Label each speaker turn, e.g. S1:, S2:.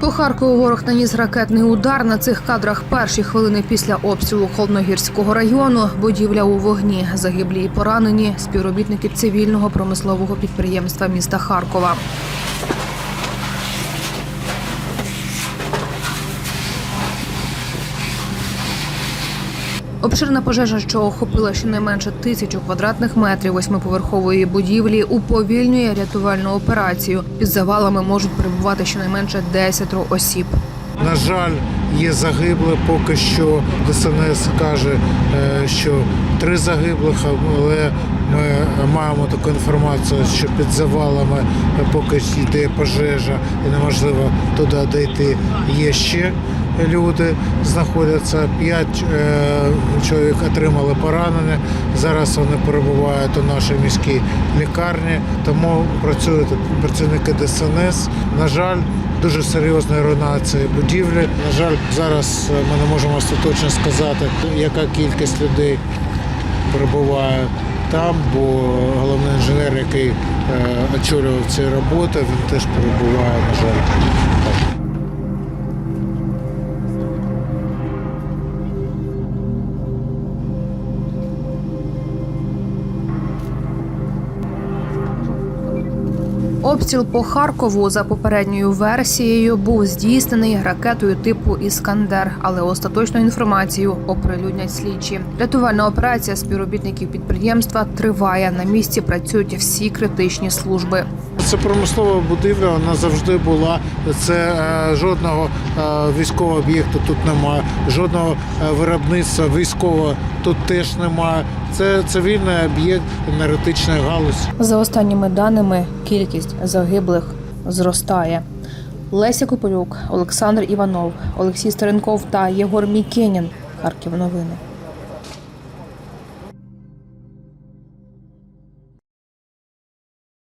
S1: По Харкову ворог наніс ракетний удар. На цих кадрах перші хвилини після обстрілу Холодногірського району. Будівля у вогні. Загиблі і поранені співробітники цивільного промислового підприємства міста Харкова. Обширна пожежа, що охопила щонайменше тисячу квадратних метрів восьмиповерхової будівлі, уповільнює рятувальну операцію. Під завалами можуть перебувати щонайменше 10 осіб.
S2: На жаль, є загиблі. Поки що ДСНС каже, е, що три загиблих, але ми маємо таку інформацію, що під завалами поки йде пожежа і неможливо туди дійти. Є ще люди знаходяться. П'ять е, чоловік отримали поранення. Зараз вони перебувають у нашій міській лікарні, тому працюють працівники ДСНС. На жаль, дуже серйозна руйнація будівлі. На жаль, зараз е, ми не можемо остаточно сказати, яка кількість людей перебуває там, бо головний інженер, який е, очолював ці роботи, він теж перебуває, на жаль.
S1: Обстріл по Харкову за попередньою версією був здійснений ракетою типу Іскандер, але остаточну інформацію оприлюднять слідчі. Рятувальна операція співробітників підприємства триває. На місці працюють всі критичні служби.
S2: Це промислова будівля, вона завжди була. Це е, жодного е, військового об'єкту тут немає, жодного е, виробництва військового тут теж немає. Це цивільний об'єкт енергетичної галузі.
S1: За останніми даними, кількість загиблих зростає. Леся Копилюк, Олександр Іванов, Олексій Старенков та Єгор Мікенін. Харків новини.